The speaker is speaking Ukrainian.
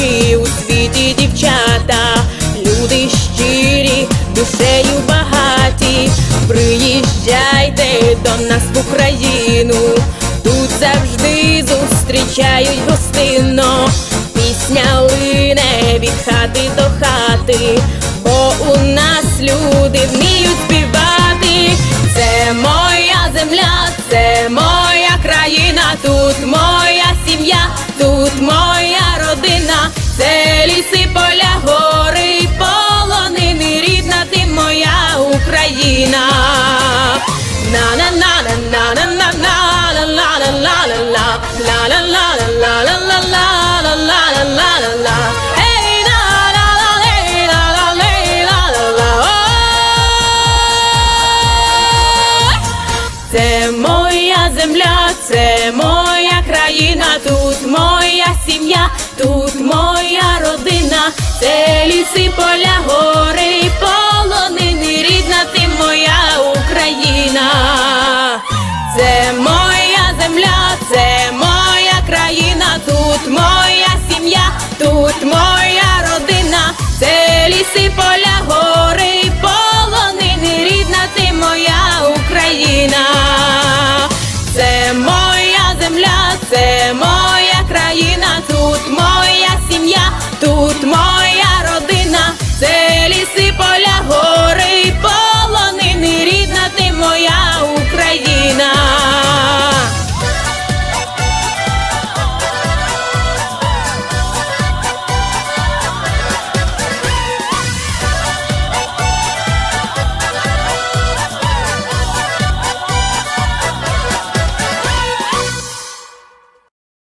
Найкращі у світі дівчата, люди щирі, душею багаті. Приїжджайте до нас в Україну, тут завжди зустрічають гостинно. Пісня лине від хати до хати, бо у нас люди вміють співати. Це моя земля, це моя країна, тут моя Ой! Це моя земля, це моя країна, тут моя сім'я, тут моя родина, це ліси, поля, гори, це моя країна, тут моя сім'я, тут моя родина, це ліси, поля,